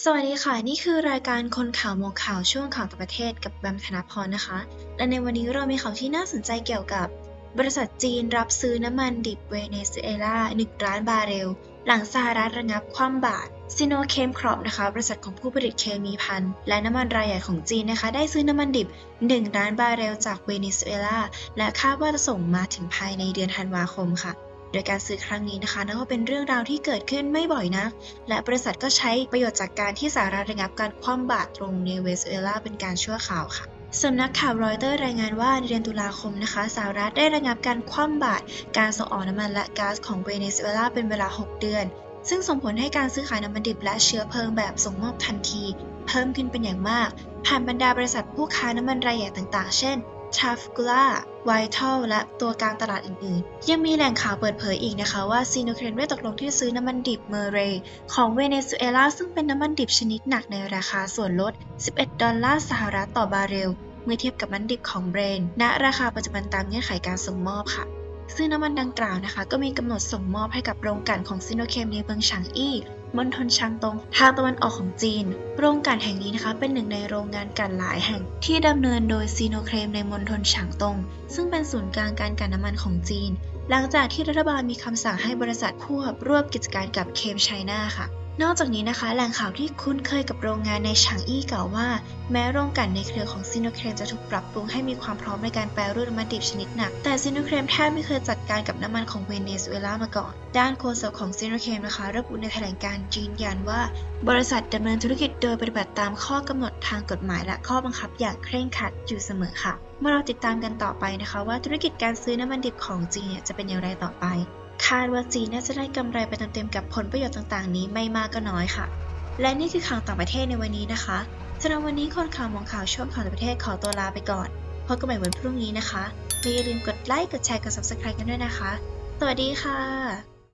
สวัสดีค่ะ นี่คือรายการคนข่าวมองข่าวช่วงข่าวต่างประเทศกับแบมธนพรนะคะ และในวันนี้เรามีข่าวที่น่าสนใจเกี่ยวกับ บริษัทจีนรับซื้อน้ำมันดิบเวเนซุเอลา1ล้านบาร์เรล หลังสหรัฐระงับคว่ำบาตรซิโนเคมครอปนะคะ บริษัทของผู้ผลิตเคมีพันและน้ำมันรายใหญ่ของจีนนะคะ ได้ซื้อน้ำมันดิบ 1 ล้านบาร์เรลจากเวเนซุเอลาและคาดว่าจะส่งมาถึงภายในเดือนธันวาคมค่ะ โดยการซื้อครั้งนี้นะคะนับว่าเป็นเรื่องราวที่เกิดขึ้นไม่บ่อยนัก และบริษัทก็ใช้ประโยชน์จากการที่สหรัฐระงับการคว่ำบาตรตรงในเวเนซุเอลาเป็นการชั่วคราวค่ะสำนักข่าวรอยเตอร์รายงานว่าในเดือนตุลาคมนะคะสหรัฐได้ระงับการคว่ำบาตรการส่งออกน้ำมันและก๊าซของเวเนซุเอลาเป็นเวลา 6 เดือน ซึ่งส่งผลให้การซื้อขายน้ำมันดิบและเชื้อเพลิงแบบส่งมอบทันที เพิ่มขึ้นเป็นอย่างมาก ผ่านบรรดาบริษัทผู้ค้าน้ำมันรายใหญ่ต่างๆ เช่น t r a f g u l a Vital และตัวกลางตลาดอื่นๆ ยังมีแหล่งข่าวเปิดเผยอีกนะคะว่าซีโนเครนได้ตกลงที่ซื้อน้ำมันดิบเมอร์เรย์ของเวเนซุเอลาซึ่งเป็นน้ำมันดิบชนิดหนักในราคาส่วนลด 11 ดอลลาร์สหรัฐต่อบาร์เรล เมื่อเทียบกับน้ำมันดิบของเบรน ณ ราคาปัจจุบันตามเงื่อนไขการส่งมอบค่ะ ซึ่งน้ำมันดังกล่าวนะคะ ก็มีกำหนดส่งมอบให้กับโรงกลั่นของซิโนเคมในเมืองฉางอี้มณฑลชางตงทางตะวันออกของจีน โรงกลั่นแห่งนี้นะคะเป็นหนึ่งในโรงงานกลั่นหลายแห่งที่ดำเนินโดยซีโนเคมในมณฑลฉางตง ซึ่งเป็นศูนย์กลางการกลั่นน้ำมันของจีน หลังจากที่รัฐบาลมีคำสั่งให้บริษัทควบรวบกิจการกับเคมไชน่าค่ะ นอกจากนี้นะคะ แหล่งข่าวที่คุ้นเคยกับโรงงานในฉางอี้กล่าวว่า แม้โรงกลั่นในเครือของซิโนเครมจะถูกปรับปรุงให้มีความพร้อมในการแปรรูปน้ำมันดิบชนิดหนัก แต่ซิโนเครมแทบไม่เคยจัดการกับน้ำมันของเวเนซุเอลามาก่อน ด้านโฆษกของซิโนเครมนะคะ ระบุในแถลงการ์ยืนยันว่า บริษัทดำเนินธุรกิจโดยปฏิบัติตามข้อกำหนดทางกฎหมายและข้อบังคับอย่างเคร่งครัดอยู่เสมอค่ะ เมื่อเราติดตามกันต่อไปนะคะ ว่าธุรกิจการซื้อน้ำมันดิบของจีนเนี่ยจะเป็นอย่างไรต่อไป คาดว่าจีนน่าจะได้กำไรไปเต็มๆกับผลประโยชน์ต่างๆ นี้ไม่มากก็น้อยค่ะ และนี่คือข่าวต่างประเทศในวันนี้นะคะสำหรับวันนี้คนข่าวมองข่าวช่วงข่าวต่างประเทศขอตัวลาไปก่อนพบกันใหม่วันพรุ่งนี้นะคะและอย่าลืมกดไลค์กดแชร์กด subscribe กันด้วยนะคะ สวัสดีค่ะ